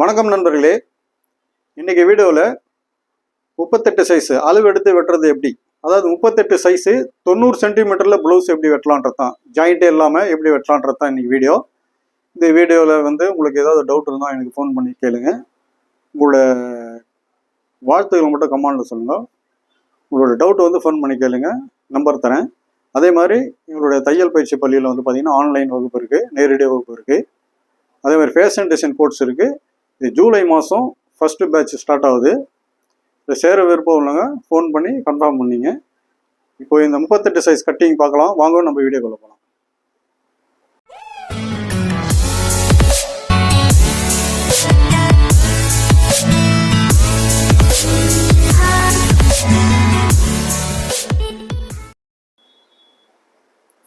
வணக்கம் நண்பர்களே. இன்னைக்கு வீடியோவில் முப்பத்தெட்டு சைஸு அளவு எடுத்து வெட்டுறது எப்படி? அதாவது முப்பத்தெட்டு சைஸு தொண்ணூறு சென்டிமீட்டரில் ப்ளவுஸ் எப்படி வெட்டலான்றது தான். ஜாயிண்ட்டே இல்லாமல் எப்படி வெட்டலான்றது தான் இன்னைக்கு வீடியோ. இந்த வீடியோவில் வந்து உங்களுக்கு ஏதாவது டவுட் இருந்தால் எனக்கு ஃபோன் பண்ணி கேளுங்க. உங்களோட வாழ்த்துக்களை மட்டும் கமாண்டில் சொல்லுங்கள் உங்களோட டவுட் வந்து ஃபோன் பண்ணி கேளுங்க. நம்பர் தரேன். அதே மாதிரி எங்களுடைய தையல் பயிற்சி பள்ளியில் வந்து பார்த்திங்கன்னா ஆன்லைன் வகுப்பு இருக்குது நேரடி வகுப்பு இருக்குது அதே மாதிரி ஃபேஷன் டிசைன் கோர்ஸ் இருக்குது இது ஜூலை மாதம் ஃபஸ்ட்டு பேட்ச் ஸ்டார்ட் ஆகுது. இதை சேர விருப்பம் உள்ளவங்க ஃபோன் பண்ணி கன்ஃபார்ம் பண்ணீங்க. இப்போ இந்த முப்பத்தெட்டு சைஸ் கட்டிங் பார்க்கலாம். வாங்க நம்ம வீடியோக்குள்ள போகலாம்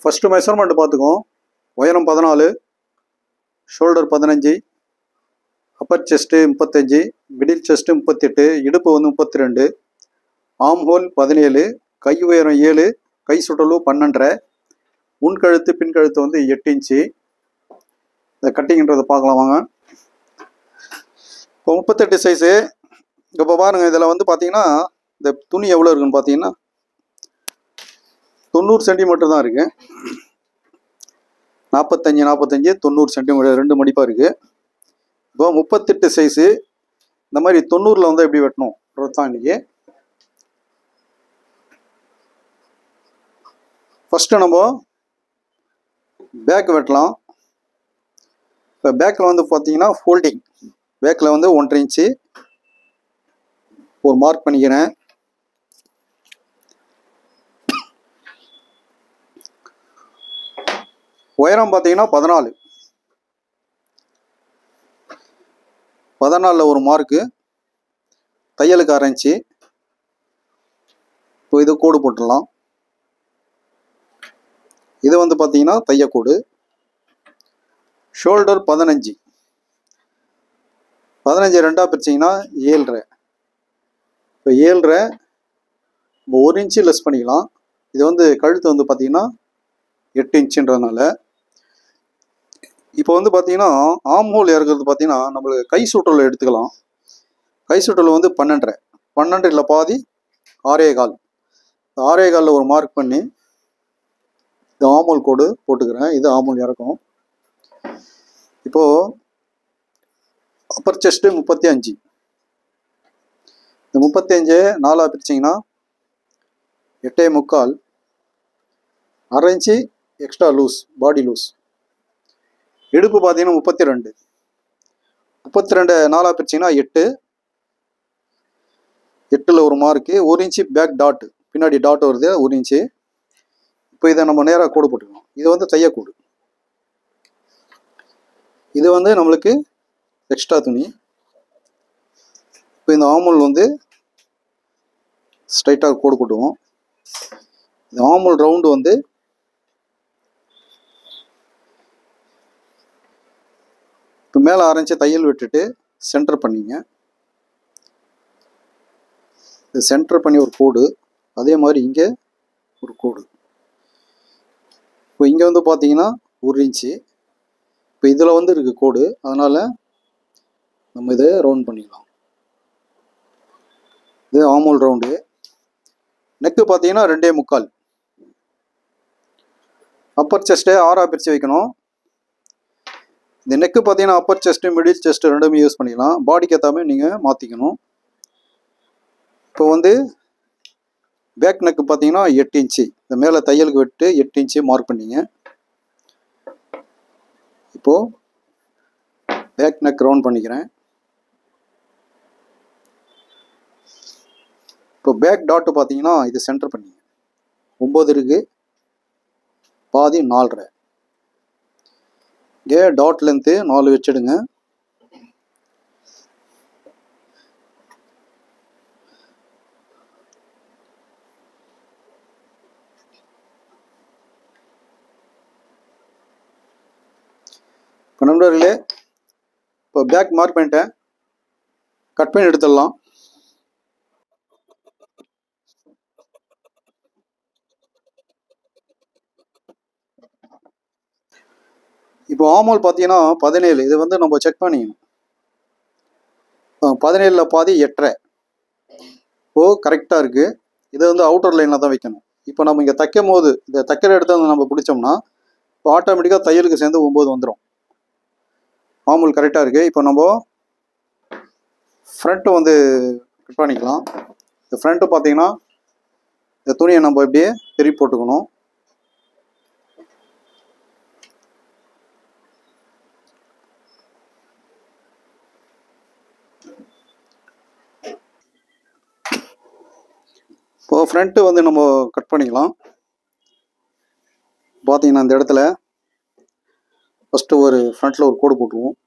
ஃபஸ்ட்டு மெஷர்மெண்ட் பார்த்துக்கோம் உயரம் பதினாலு ஷோல்டர் பதினஞ்சு அப்பர் செஸ்ட்டு முப்பத்தஞ்சு மிடில் செஸ்ட்டு முப்பத்தெட்டு இடுப்பு வந்து முப்பத்தி ரெண்டு ஆம் ஹோல் பதினேழு கை உயரம் ஏழு கை சுடலு பன்னெண்டரை முன்கழுத்து பின்கழுத்து வந்து எட்டு இன்ச்சு. இந்த கட்டிங்கன்றதை பார்க்கலாம் வாங்க. இப்போ முப்பத்தெட்டு சைஸு இப்போ பாருங்கள் இதில் வந்து பார்த்தீங்கன்னா இந்த துணி எவ்வளோ இருக்குன்னு பார்த்தீங்கன்னா தொண்ணூறு சென்டிமீட்டர் தான் இருக்குது நாற்பத்தஞ்சு நாற்பத்தஞ்சு தொண்ணூறு சென்டிமீட்டர் ரெண்டு மடிப்பாக இருக்குது இப்போ முப்பத்தெட்டு சைஸு இந்த மாதிரி தொண்ணூறில் வந்து எப்படி வெட்டணும்? தான் ஃபஸ்ட்டு நம்ம பேக் வெட்டலாம். இப்போ பேக்கில் வந்து பார்த்தீங்கன்னா ஃபோல்டிங் பேக்கில் வந்து ஒன்றரை இன்ச்சு ஒரு மார்க் பண்ணிக்கிறேன். உயரம் பார்த்தீங்கன்னா பதினாலு. பதினாலில் ஒரு மார்க்கு தையலுக்கு ஆரம்பிச்சு இப்போ இது கோடு போட்டுடலாம். இது வந்து பார்த்தீங்கன்னா தையக்கோடு ஷோல்டர் பதினஞ்சு. பதினஞ்சு ரெண்டாக பிரிச்சிங்கன்னா ஏழ்ரை. இப்போ ஏழ்ரை இப்போ ஒரு இன்ச்சு லெஸ் பண்ணிக்கலாம். இது வந்து கழுத்து வந்து பார்த்தீங்கன்னா எட்டு இன்ச்சுன்றதுனால இப்போ வந்து பார்த்தீங்கன்னா ஆம் ஹோல் இறக்குறது பார்த்தீங்கன்னா நம்மளுக்கு கை சுற்றல் எடுத்துக்கலாம். கை சுற்றல் வந்து பன்னெண்டரை. பன்னெண்டில் பாதி ஆரே கால். ஆரே காலில் ஒரு மார்க் பண்ணி இது ஆமூல் கோடு போட்டுக்கிறேன். இது ஆமூல் இறக்கும். இப்போது அப்பர் செஸ்ட்டு முப்பத்தி அஞ்சு. இந்த முப்பத்தி அஞ்சு நாலாக பிரிச்சிங்கன்னா எட்டே முக்கால். அரை inch extra loose body loose இடுப்பு பார்த்தீங்கன்னா முப்பத்தி ரெண்டு முப்பத்தி ரெண்டு நாலாக பிரிச்சிங்கன்னா எட்டு. எட்டில் ஒரு மார்க்கு ஒரு இன்ச்சு பேக் டாட் பின்னாடி டாட் வருது ஒரு இன்ச்சு இப்போ இதை நம்ம நேராக கோடு போட்டுக்கணும் இது வந்து தையக்கூடு. இது வந்து நம்மளுக்கு எக்ஸ்ட்ரா துணி. இப்போ இந்த ஆமுல் வந்து ஸ்ட்ரைட்டாக கோடு போட்டுவோம். இந்த ஆமுல் ரவுண்டு வந்து இதுக்கு மேலே ஆரஞ்சு தையல் விட்டுட்டு சென்டர் பண்ணிங்க. இது சென்டர் பண்ணி ஒரு கோடு. அதே மாதிரி இங்கே ஒரு கோடு. இப்போ இங்கே வந்து பார்த்தீங்கன்னா ஒரு இன்ச்சு இப்போ இதில் வந்து இருக்குது கோடு. அதனால் நம்ம இதை ரவுண்ட் பண்ணிக்கலாம். இது ஆமூல் ரவுண்டு நெக்கு பார்த்தீங்கன்னா ரெண்டே முக்கால். அப்பர் செஸ்ட்டு ஆறாக பிரித்து வைக்கணும். இந்த நெக்கு பார்த்தீங்கன்னா அப்பர் செஸ்ட்டு மிடில் செஸ்ட்டு ரெண்டுமே யூஸ் பண்ணிக்கலாம். பாடிக்கு ஏற்றாமே நீங்கள் மாற்றிக்கணும் இப்போ வந்து பேக் நெக்கு பார்த்தீங்கன்னா எட்டு இன்ச்சு இந்த மேலே தையலுக்கு விட்டு எட்டு இன்ச்சு மார்க் பண்ணிங்க. இப்போது பேக் நெக் ரவுண்ட் பண்ணிக்கிறேன். இப்போ பேக் டாட்டு பார்த்தீங்கன்னா இது சென்டர் பண்ணிங்க. ஒம்பது இருக்குது பாதி நாலரை. இங்கே டாட் லென்த்து நாலு வச்சிடுங்க. இப்போ நண்பர்களே இப்போ பேக் மார்க் பண்ணிட்டேன். கட் பண்ணி எடுத்துடலாம். இப்போ ஆமோல் பார்த்தீங்கன்னா பதினேழு. இது வந்து நம்ம செக் பண்ணிக்கணும். பதினேழில் பாதி எட்டரை. ஓ கரெக்டாக இருக்குது இதை வந்து அவுட்டர் லைனில் தான் வைக்கணும். இப்போ நம்ம இங்கே தைக்கும் போது இந்த தைக்கிற இடத்த வந்து நம்ம பிடிச்சோம்னா இப்போ ஆட்டோமேட்டிக்காக தையலுக்கு சேர்ந்து ஒம்பது வந்துடும் மாமூல் கரெக்டாக இருக்குது இப்போ நம்ம ஃப்ரண்ட்டு வந்து கட் பண்ணிக்கலாம். இந்த ஃப்ரண்ட்டு பார்த்தீங்கன்னா இந்த துணியை நம்ம இப்படியே திருப்பி போட்டுக்கணும். இப்போ ஃப்ரண்ட்டு வந்து நம்ம கட் பண்ணிக்கலாம். பார்த்தீங்கன்னா இந்த இடத்துல ஃபஸ்ட்டு ஒரு ஃப்ரண்ட்டில் ஒரு கோடு போட்டுருவோம்.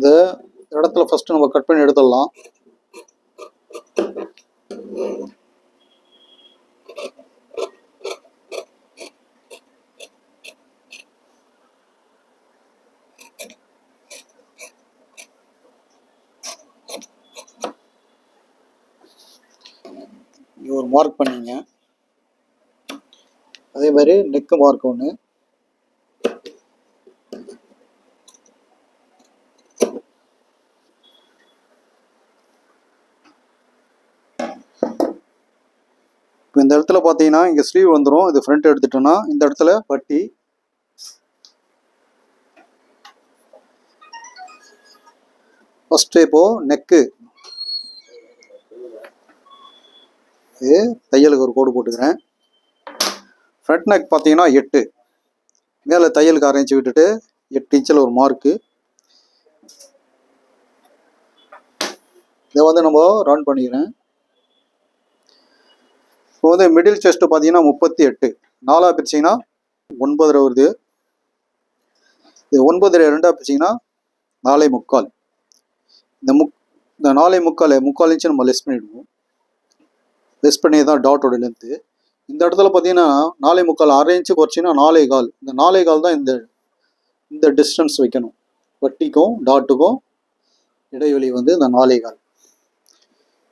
இந்த இடத்துல ஃபஸ்ட்டு நம்ம கட் பண்ணி எடுத்துடலாம். ஒரு மார்க் பண்ணிங்க. அதே மாதிரி நெக்கு மார்க் ஒன்று இந்த இடத்துல பார்த்தீங்கன்னா இங்கே ஸ்லீவ் வந்துடும் இது ஃப்ரண்ட் எடுத்துட்டோம்னா இந்த இடத்துல பட்டி. ஃபஸ்ட்டு இப்போது நெக்கு இது தையலுக்கு ஒரு கோடு போட்டுக்கிறேன். ஃப்ரண்ட் நெக் பார்த்தீங்கன்னா எட்டு. மேலே தையலுக்கு அரைஞ்சி விட்டுட்டு எட்டு இன்ச்சில் ஒரு மார்க்கு இதை வந்து நம்ம ரன் பண்ணிக்கிறேன். இப்போ வந்து மிடில் செஸ்ட் பார்த்தீங்கன்னா முப்பத்தி எட்டு. நாலாக பிரிச்சிங்கன்னா ஒன்பதரை வருது. இது ஒன்பதரை ரெண்டாக பிரிச்சிங்கன்னா நாலே முக்கால். இந்த முக் இந்த நாலே முக்கால் முக்கால் இன்ச்சு நம்ம லெஸ் பண்ணிவிடுவோம் லெஸ் பண்ணி தான் டாட்டோட லென்த்து இந்த இடத்துல பார்த்தீங்கன்னா நாலே முக்கால் அரை இன்ச்சு குறைச்சிங்கன்னா நாலே கால். இந்த நாலே கால் தான் இந்த இந்த டிஸ்டன்ஸ் வைக்கணும். வட்டிக்கும் டாட்டுக்கும் இடைவெளி வந்து இந்த நாலே கால்.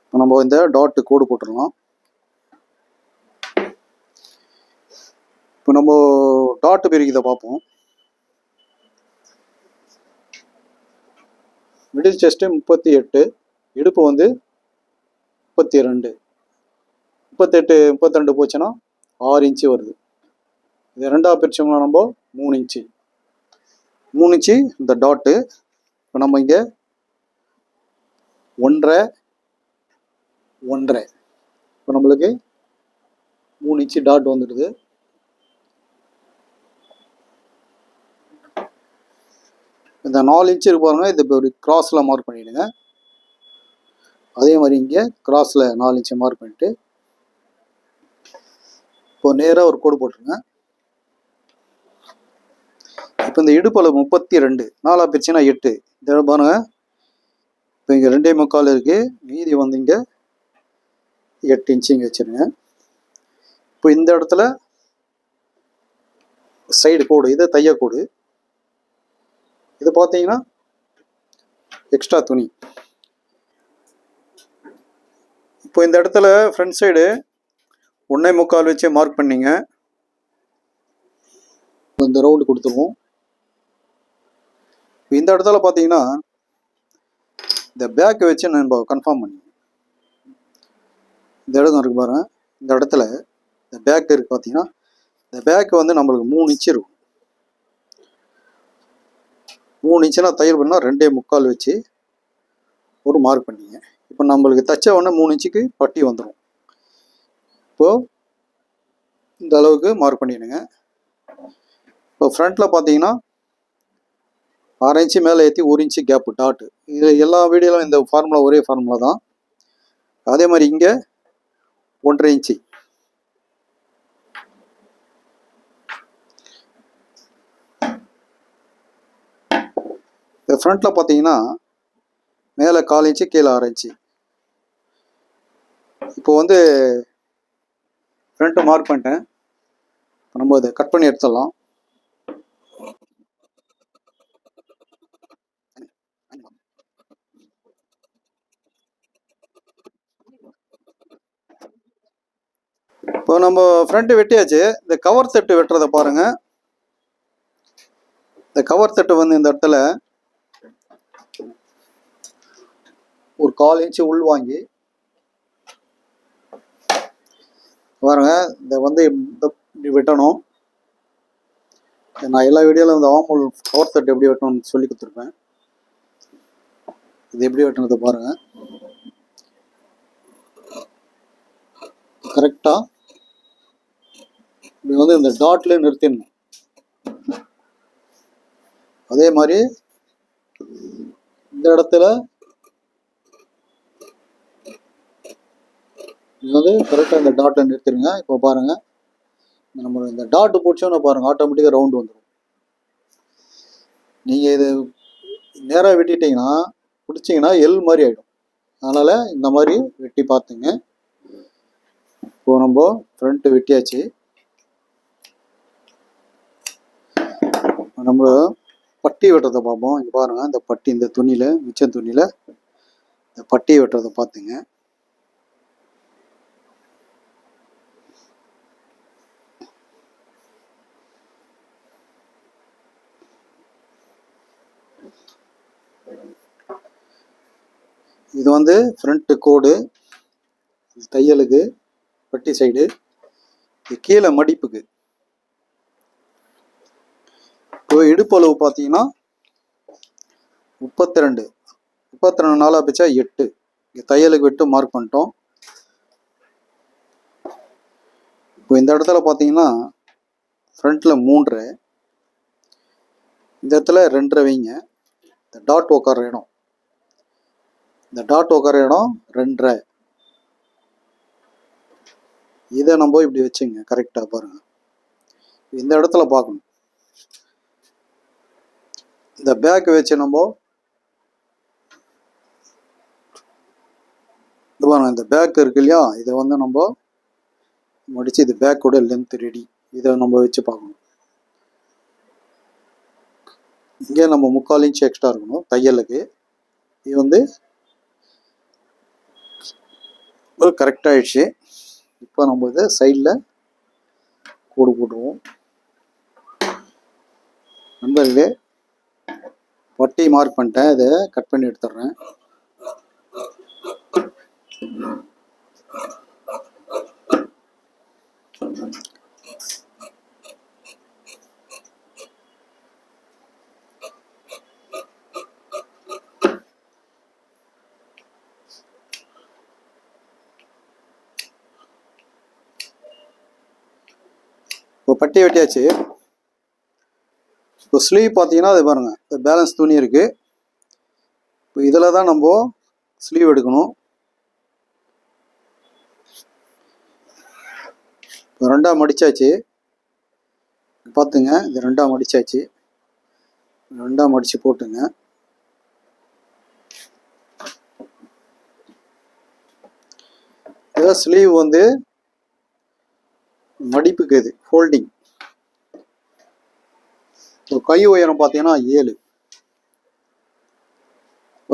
இப்போ நம்ம இந்த டாட்டு கோடு போட்டுடலாம். இப்போ நம்ம டாட் இதை பார்ப்போம். மிடில் செஸ்ட்டு முப்பத்தி எட்டு இடுப்பு வந்து முப்பத்தி ரெண்டு முப்பத்தெட்டு முப்பத்தி ரெண்டு போச்சுன்னா ஆறு இன்ச்சு வருது. இது ரெண்டாக பிரிச்சோம்னா நம்ம மூணு இன்ச்சு. மூணு இன்ச்சு இந்த டாட்டு இப்போ நம்ம இங்கே ஒன்றரை ஒன்றரை. இப்போ நம்மளுக்கு மூணு இன்ச்சு டாட் வந்துடுது. இந்த நாலு இன்ச் இருக்கு பாருங்க. இது இப்போ ஒரு கிராஸில் மார்க் பண்ணிவிடுங்க அதே மாதிரி இங்கே கிராஸில் நாலு இன்ச்சு மார்க் பண்ணிட்டு இப்போ நேராக ஒரு கோடு போட்டுருங்க. இப்போ இந்த இடுப்பளவு முப்பத்தி ரெண்டு நாலா பிரிச்சுன்னா எட்டு. இந்த இடம் பாருங்க. இப்போ இங்கே ரெண்டே முக்கால் இருக்குது மீதி வந்து இங்கே எட்டு இன்ச்சு இங்கே வச்சுருங்க. இப்போ இந்த இடத்துல சைடு கோடு இது தையக்கோடு இது பார்த்தீங்கன்னா எக்ஸ்ட்ரா துணி. இப்போ இந்த இடத்துல ஃப்ரண்ட் சைடு ஒன்றே முக்கால் வச்சு மார்க் பண்ணிங்க. இந்த ரவுண்டு கொடுத்துருவோம். இந்த இடத்துல பார்த்தீங்கன்னா இந்த பேக்கை வச்சு நம்ம கன்ஃபார்ம் பண்ணி இந்த இடம் இருக்கு பாருங்க. இந்த இடத்துல இந்த பேக் இருக்கு பார்த்தீங்கன்னா இந்த பேக் வந்து நம்மளுக்கு மூணு இன்ச்சு இருக்கும். மூணு இன்ச்சுனா தையல் பண்ணால் ரெண்டே முக்கால் வச்சு ஒரு மார்க் பண்ணிங்க. இப்போ நம்மளுக்கு தைச்ச உடனே மூணு இன்ச்சுக்கு பட்டி வந்துடும் இப்போது இந்த அளவுக்கு மார்க் பண்ணிடுங்க. இப்போ ஃப்ரண்ட்டில் பார்த்தீங்கன்னா அரை இன்ச்சு மேலே ஏற்றி ஒரு இன்ச்சு கேப்பு டாட்டு இது எல்லா வீடியோவிலும் இந்த ஃபார்முலா ஒரே ஃபார்முலா தான். அதே மாதிரி இங்கே ஒன்றரை இன்ச்சு இது ஃப்ரண்ட்டில் பார்த்தீங்கன்னா மேலே கால் இன்ச்சு கீழே ஆறு இன்ச்சு. இப்போ வந்து ஃப்ரண்ட்டை மார்க் பண்ணிட்டேன். நம்ம இதை கட் பண்ணி எடுத்துடலாம். இப்போ நம்ம ஃப்ரண்ட்டு வெட்டியாச்சு. இந்த கவர் செட்டு வெட்டுறதை பாருங்கள் இந்த கவர் செட்டு வந்து இந்த இடத்துல ஒரு கால் இன்ச்சு உள் வாங்கி பாருங்க இந்த வந்து இப்படி வெட்டணும். நான் எல்லா வீடியோவில் இந்த ஆமூல் கவர் தட்டு எப்படி வெட்டணும்னு சொல்லி கொடுத்துருப்பேன். இது எப்படி வெட்டணுதை பாருங்க. கரெக்டாக இப்படி வந்து இந்த டாட்ல நிறுத்திடணும். அதே மாதிரி இந்த இடத்துல இது வந்து கரெக்டாக இந்த டாட்டை நிறுத்திடுங்க இப்போ பாருங்கள் நம்ம இந்த டாட் பிடிச்சோன்னு பாருங்கள் ஆட்டோமேட்டிக்காக ரவுண்டு வந்துடும் நீங்கள் இது நேராக வெட்டிட்டீங்கன்னா பிடிச்சிங்கன்னா எல் மாதிரி ஆகிடும் அதனால் இந்த மாதிரி வெட்டி பார்த்துங்க. இப்போ நம்ம ஃப்ரண்ட்டு வெட்டியாச்சு. நம்ம பட்டி வெட்டுறதை பார்ப்போம். இங்கே பாருங்கள் இந்த பட்டி இந்த துணியில் மிச்சம் துணியில் இந்த பட்டி வெட்டுறதை பார்த்துங்க. இது வந்து ஃப்ரண்ட்டு கோடு தையலுக்கு பட்டி சைடு இது கீழே மடிப்புக்கு. இப்போ இடுப்பு அளவு பார்த்தீங்கன்னா முப்பத்தி ரெண்டு முப்பத்தி ரெண்டு நாளாக பிச்சா எட்டு. இங்கே தையலுக்கு விட்டு மார்க் பண்ணிட்டோம். இப்போ இந்த இடத்துல பார்த்தீங்கன்னா ஃப்ரண்ட்டில் மூன்றரை இந்த இடத்துல ரெண்டரை வைங்க. இந்த டாட் உக்கார இடம். இந்த டாட் உட்கார இடம் ரெண்டரை. இதை நம்ம இப்படி வச்சுங்க கரெக்டாக பாருங்க. இந்த இடத்துல பார்க்கணும். இந்த பேக் வச்சு நம்ம இது பாருங்க இந்த பேக் இருக்கு இல்லையா? இதை வந்து நம்ம முடிச்சு இது பேக்கோட லென்த் ரெடி இதை நம்ம வச்சு பார்க்கணும். இங்கே நம்ம முக்கால் இன்ச் எக்ஸ்ட்ரா இருக்கணும் தையலுக்கு. இது வந்து கரெக்டாகிடுச்சு இப்போ நம்ம இதை சைடில் கோடு போட்டுருவோம். நண்பர்களே பட்டி மார்க் பண்ணிட்டேன். இதை கட் பண்ணி எடுத்துடுறேன் இப்போ பட்டி வெட்டியாச்சு. இப்போ ஸ்லீவ் பார்த்தீங்கன்னா அது பாருங்கள் இந்த பேலன்ஸ் துணி இருக்குது இப்போ இதில் தான் நம்ம ஸ்லீவ் எடுக்கணும். இப்போ ரெண்டாம் மடித்தாச்சு பார்த்துங்க இது ரெண்டாம் மடித்தாச்சு ரெண்டாம் மடித்து போட்டுங்க. இதான் ஸ்லீவ் வந்து மடிப்புக்கு இது ஃபோல்டிங் கை உயரம் பார்த்தீங்கன்னா ஏழு.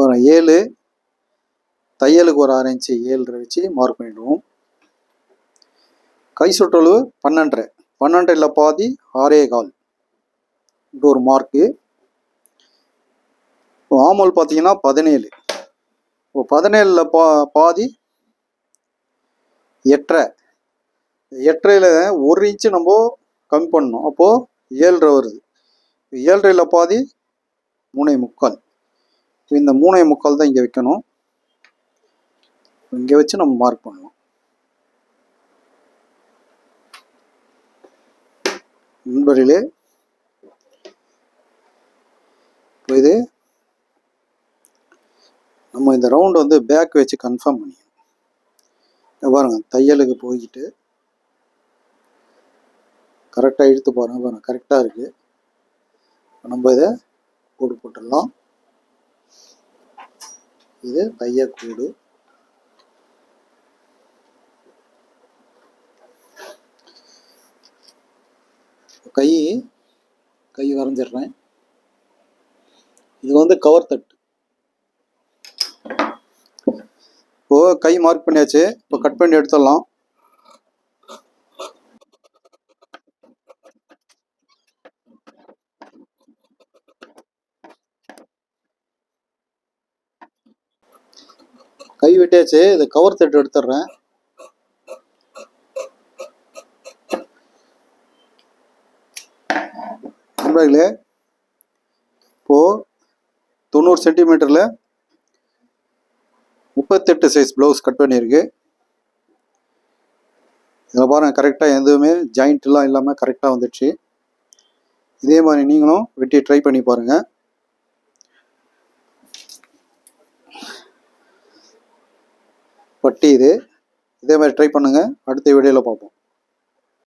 ஒரு ஏழு தையலுக்கு ஒரு ஆறு இன்ச்சு ஏழு வச்சு மார்க் பண்ணிடுவோம். கை சுற்றளவு பன்னெண்டரை. பன்னெண்டில் பாதி ஆறே கால். இது ஒரு மார்க்கு ஆமல் பார்த்தீங்கன்னா பதினேழு. இப்போ பதினேழில் பா பாதி எட்டரை. எட்டரையில் ஒரு இன்ச்சு நம்ம கம்மி பண்ணணும். அப்போது ஏழரை வருது. ஏழரையில் பாதி மூணை முக்கால். இப்போ இந்த மூணை முக்கால் தான் இங்கே வைக்கணும். இங்கே வச்சு நம்ம மார்க் பண்ணணும். முன்படியிலே இப்போ இது நம்ம இந்த ரவுண்ட் வந்து பேக் வச்சு கன்ஃபார்ம் பண்ணிக்கணும். பாருங்கள் தையலுக்கு போய்கிட்டு கரெக்டாக இழுத்து பாருங்கள் பாருங்க கரெக்டாக இருக்குது நம்ம இதை கூடு போட்டுடலாம். இது தையக்கூடு கை கை வரைஞ்சிடுறேன். இது வந்து கவர் தட்டு. இப்போது கை மார்க் பண்ணியாச்சு. இப்போ கட் பண்ணி எடுத்துடலாம். விட்டாச்சு வெட்டியாச்சு கவர் தட்டு எடுத்துடுறேன். நண்பர்களே இப்போது தொண்ணூறு சென்டிமீட்டரில் முப்பத்தெட்டு சைஸ் ப்ளவுஸ் கட் பண்ணியிருக்கு. இதில் பாருங்கள் கரெக்டாக எதுவுமே ஜாயிண்ட்லாம் இல்லாமல் கரெக்டாக வந்துடுச்சு. இதே மாதிரி நீங்களும் வெட்டி ட்ரை பண்ணி பாருங்கள் பட்டி இது. இதே மாதிரி ட்ரை பண்ணுங்கள் அடுத்த வீடியோவில் பார்ப்போம்.